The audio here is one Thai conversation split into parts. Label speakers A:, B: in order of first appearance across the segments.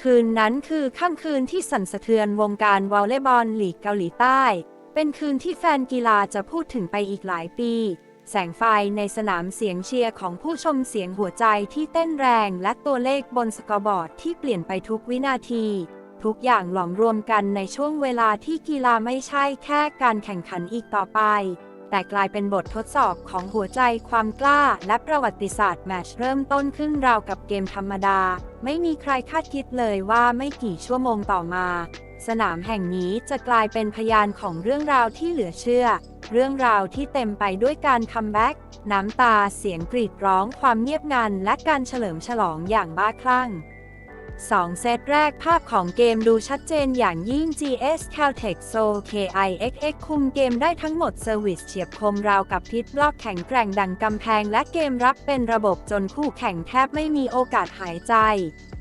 A: คืนนั้นคือค่ำคืนที่สั่นสะเทือนวงการวอลเลย์บอลลีกเกาหลีใต้ เป็นคืนที่แฟนกีฬาจะพูดถึงไปอีกหลายปี แสงไฟในสนามเสียงเชียร์ของผู้ชมเสียงหัวใจที่เต้นแรงและตัวเลขบนสกอร์บอร์ดที่เปลี่ยนไปทุกวินาที ทุกอย่างหลอมรวมกันในช่วงเวลาที่กีฬาไม่ใช่แค่การแข่งขันอีกต่อไป แต่กลายเป็นบททดสอบของหัวใจความกล้า และประวัติศาสตร์แมตช์เริ่มต้นขึ้นราวกับเกมธรรมดา ไม่มีใครคาดคิดเลยว่าไม่กี่ชั่วโมงต่อมา สนามแห่งนี้จะกลายเป็นพยานของเรื่องราวที่เหลือเชื่อ เรื่องราวที่เต็มไปด้วยการคัมแบ็กน้ำตาเสียงกรีดร้องความเงียบงันและการเฉลิมฉลองอย่างบ้าคลั่ง 2 เซตแรกภาพของเกมดูชัดเจนอย่างยิ่ง GS Caltech Soul KIXX คุมเกมได้ทั้งหมดเซอร์วิสเฉียบคมราวกับพิษบล็อกแข็งแกร่งดังกำแพงและเกมรับเป็นระบบจนคู่แข่งแทบไม่มีโอกาสหายใจ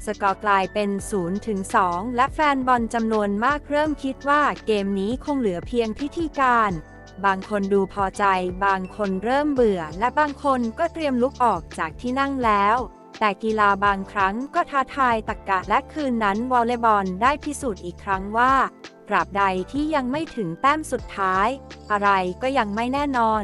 A: สกอร์กลายเป็น 0 ถึง 2 และแฟนบอลจำนวนมากเริ่มคิดว่าเกมนี้คงเหลือเพียงพิธีการบางคนดูพอใจ บางคนเริ่มเบื่อ และบางคนก็เตรียมลุกออกจากที่นั่งแล้ว แต่กีฬาบางครั้งก็ท้าทายตรกกะและคืนนั้นวอลเลย์บอลได้พิสูจน์อีกครั้งว่าตราบใดที่ยังไม่ถึงแต้มสุดท้าย อะไรก็ยังไม่แน่นอน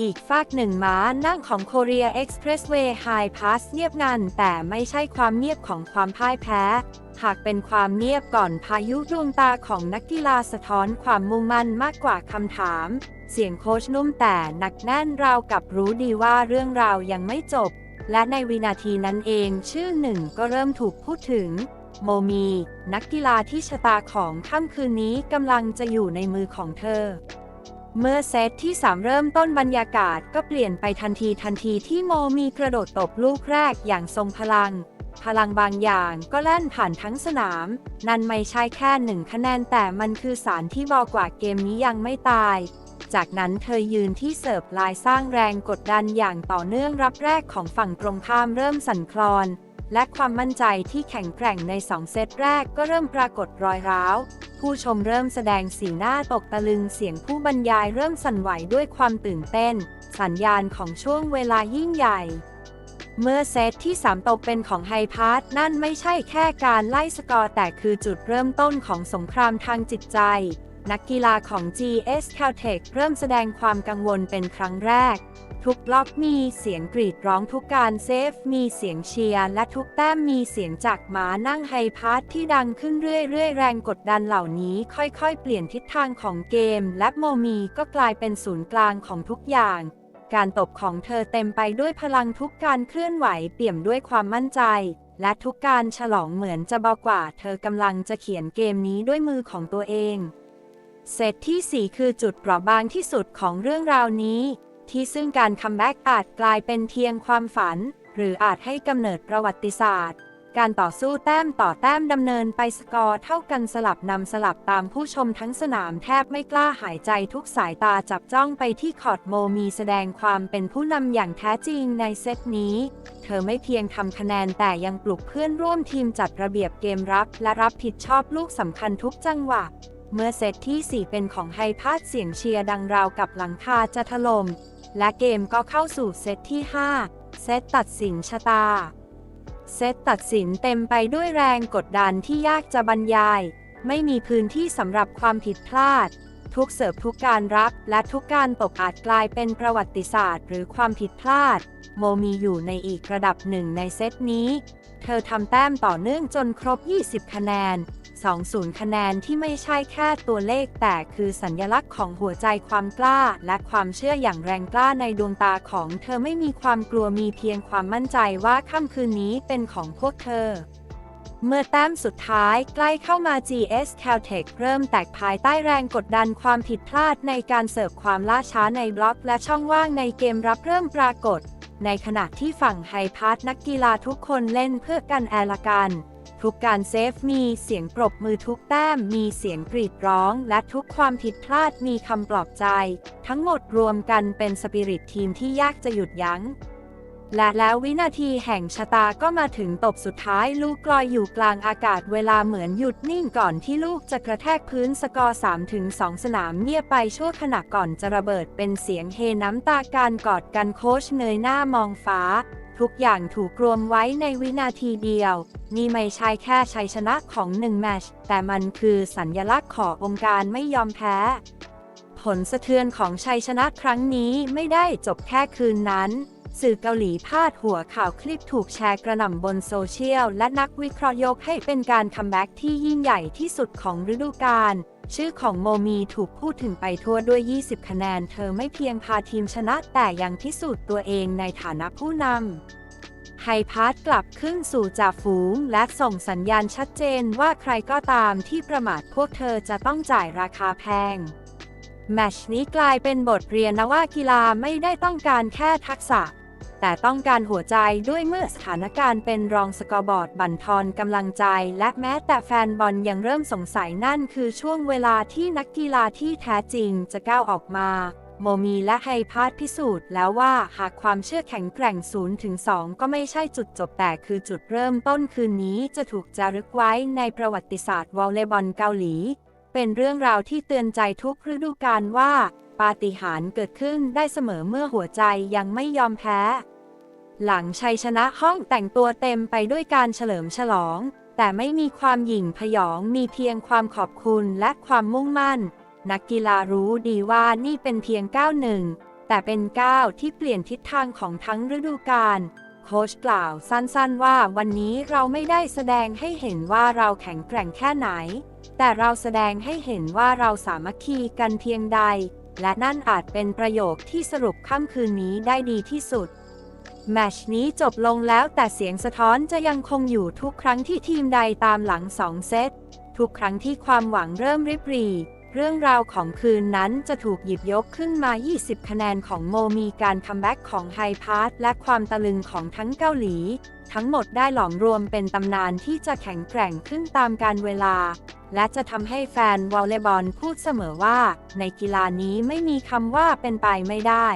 A: อีกฝากหนึ่งม้านั่งของ Korea Expressway High Pass เงียบงันแต่ไม่ใช่ความเงียบของความพ่ายแพ้ หากเป็นความเงียบก่อนพายุดวงตาของนักกีฬาสะท้อนความมุ่งมั่นมากกว่าคำถาม เสียงโค้ชนุ่มแต่หนักแน่นราวกับรู้ดีว่าเรื่องราวยังไม่จบ และในวินาทีนั้นเองชื่อหนึ่งก็เริ่มถูกพูดถึง โมมี นักกีฬาที่ชะตาของค่ำคืนนี้กำลังจะอยู่ในมือของเธอ เมื่อเซตที่ 3 เริ่มต้นบรรยากาศก็เปลี่ยนไปทันทีทันทีที่โมมีกระโดดตบลูกแรกอย่างทรงพลัง พลังบางอย่างก็แล่นผ่านทั้งสนาม นั่นไม่ใช่แค่หนึ่งคะแนนแต่มันคือสารที่บอกว่าเกมนี้ยังไม่ตาย จากนั้นเธอยืนที่เสิร์ฟลายสร้างแรงกดดันอย่างต่อเนื่องรับแรกของฝั่งตรงข้ามเริ่มสั่นคลอน และความมั่นใจที่แข็งแกร่งในสองเซตแรกก็เริ่มปรากฏรอยร้าว ผู้ชมเริ่มแสดงสีหน้าตกตะลึงเสียงผู้บรรยายเริ่มสั่นไหวด้วยความตื่นเต้น สัญญาณของช่วงเวลายิ่งใหญ่เมื่อเซตที่ 3 ตกเป็นของไฮพาร์ทนั่นไม่ใช่แค่การไล่สกอร์แต่คือจุดเริ่มต้นของสงครามทางจิตใจ นักกีฬาของ GS Caltech เริ่มแสดงความกังวลเป็นครั้งแรก ทุกบล็อกมีเสียงกรีดร้องทุกการเซฟ มีเสียงเชียร์และทุกแต้มมีเสียงจากหมานั่งไฮพาร์ทที่ดังขึ้นเรื่อยๆ แรงกดดันเหล่านี้ค่อยๆ เปลี่ยนทิศทางของเกม และโมมีก็กลายเป็นศูนย์กลางของทุกอย่างการตบของเธอเต็มไปด้วยพลังทุกการเคลื่อนไหวเปี่ยมด้วยความมั่นใจ และทุกการฉลองเหมือนจะเบอกว่า เธอกำลังจะเขียนเกมนี้ด้วยมือของตัวเอง เซตที่ 4 คือจุดเปราะบางที่สุดของเรื่องราวนี้ ที่ซึ่งการคัมแบ็กอาจกลายเป็นเพียงความฝัน หรืออาจให้กำเนิดประวัติศาสตร์ การต่อสู้แต้มต่อแต้มดำเนินไปสกอร์เท่ากันสลับนำสลับตามผู้ชมทั้งสนามแทบไม่กล้าหายใจทุกสายตาจับจ้องไปที่คอร์ดโมมีแสดงความเป็นผู้นำอย่างแท้จริงในเซตนี้ เธอไม่เพียงทำคะแนนแต่ยังปลุกเพื่อนร่วมทีมจัดระเบียบเกมรับ และรับผิดชอบลูกสำคัญทุกจังหวะ เมื่อเซตที่ 4 เป็นของไฮพาดเสียงเชียร์ดังราวกับหลังคาจะถลม่ม และเกมก็เข้าสู่เซตที่ 5 เซตตัดสินชะตา เซตตัดสินเต็มไปด้วยแรงกดดันที่ยากจะบรรยาย ไม่มีพื้นที่สำหรับความผิดพลาด ทุกเสิร์ฟทุกการรับและทุกการตบอาจกลายเป็นประวัติศาสตร์ หรือความผิดพลาด โมมีอยู่ในอีกระดับหนึ่งในเซตนี้ เธอทำแต้มต่อเนื่องจนครบ 20 คะแนน 20 คะแนนที่ไม่ใช่แค่ตัวเลขแต่คือสัญญลักษณ์ของหัวใจความกล้า และความเชื่ออย่างแรงกล้าในดวงตาของเธอไม่มีความกลัวมีเพียงความมั่นใจว่าค่ำคืนนี้เป็นของพวกเธอ เมื่อแต้มสุดท้ายใกล้เข้ามา GS Caltech เริ่มแตกภายใต้แรงกดดันความผิดพลาดในการเสิร์ฟความล่าช้าในบล็อก และช่องว่างในเกมรับเริ่มปรากฏ ในขณะที่ฝั่งไฮพาร์ทนักกีฬาทุกคนเล่นเพื่อกันแอลกัน ทุกการเซฟมีเสียงปรบมือทุกแต้มมีเสียงกรีดร้อง และทุกความผิดพลาดมีคำปลอบใจ ทั้งหมดรวมกันเป็นสปิริตทีมที่ยากจะหยุดยัง้ง และแล้ววินาทีแห่งชะตาก็มาถึงตบสุดท้ายลูกกลอยอยู่กลางอากาศเวลาเหมือนหยุดนิ่งก่อนที่ลูกจะกระแทกพื้นสกอร์3ถึง2สนามเงียบไปชั่วขณะก่อนจะระเบิดเป็นเสียงเฮน้ำตาการกอดกันโคชเนยหน้ามองฟ้า ทุกอย่างถูกรวมไว้ในวินาทีเดียว นี่ไม่ใช่แค่ชัยชนะของหนึ่งแมชแต่มันคือสัญญลักษณ์ขององค์การไม่ยอมแพ้ผลสะเทือนของชัยชนะครั้งนี้ไม่ได้จบแค่คืนนั้น สื่อเกาหลีพาดหัวข่าวคลิปถูกแชร์กระหน่ำบนโซเชียล และนักวิเคราะห์ยกให้เป็นการคัมแบ็กที่ยิ่งใหญ่ที่สุดของฤดูกาลชื่อของโมมีถูกพูดถึงไปทั่วด้วย 20 คะแนน เธอไม่เพียงพาทีมชนะแต่ยังพิสูจน์ตัวเองในฐานะผู้นำไฮพาร์ตกลับขึ้นสู่จ่าฝูง และส่งสัญญาณชัดเจนว่าใครก็ตามที่ประมาทพวกเธอจะต้องจ่ายราคาแพงแมชนี้กลายเป็นบทเรียนนะว่ากีฬาไม่ได้ต้องการแค่ทักษะ แต่ต้องการหัวใจด้วยเมื่อสถานการณ์เป็นรองสกอร์บอร์ดบั่นทอนกำลังใจ และแม้แต่แฟนบอลยังเริ่มสงสัยนั่นคือช่วงเวลาที่นักกีฬาที่แท้จริงจะก้าวออกมา โมมีและไฮพาร์ตพิสูจน์แล้วว่าหากความเชื่อแข็งแกร่ง0ถึง2ก็ไม่ใช่จุดจบแต่คือจุดเริ่มต้นคืนนี้จะถูกจารึกไว้ในประวัติศาสตร์วอลเลย์บอลเกาหลี เป็นเรื่องราวที่เตือนใจทุกฤดูกาลว่าปาฏิหาริย์เกิดขึ้นได้เสมอเมื่อหัวใจยังไม่ยอมแพ้ หลังชัยชนะห้องแต่งตัวเต็มไปด้วยการเฉลิมฉลอง แต่ไม่มีความหยิ่งพยองมีเพียงความขอบคุณและความมุ่งมั่น นักกีฬารู้ดีว่านี่เป็นเพียงก้าวหนึ่ง แต่เป็นก้าวที่เปลี่ยนทิศทางของทั้งฤดูกาลโค้ชกล่าวสั้นๆว่าวันนี้เราไม่ได้แสดงให้เห็นว่าเราแข็งแกร่งแค่ไหน แต่เราแสดงให้เห็นว่าเราสามัคคีกันเพียงใด และนั่นอาจเป็นประโยคที่สรุปค่ำคืนนี้ได้ดีที่สุด แมชนี้จบลงแล้วแต่เสียงสะท้อนจะยังคงอยู่ทุกครั้งที่ทีมใดตามหลังสองเซต ทุกครั้งที่ความหวังเริ่มริบหรี่เรื่องราวของคืนนั้นจะถูกหยิบยกขึ้นมา 20 คะแนนของโมมีการคัมแบ็กของไฮพาร์ตและความตะลึงของทั้งเกาหลี ทั้งหมดได้หลอมรวมเป็นตำนานที่จะแข็งแกร่งขึ้นตามการเวลา และจะทำให้แฟนวอลเลย์บอลพูดเสมอว่า ในกีฬานี้ไม่มีคำว่าเป็นไปไม่ได้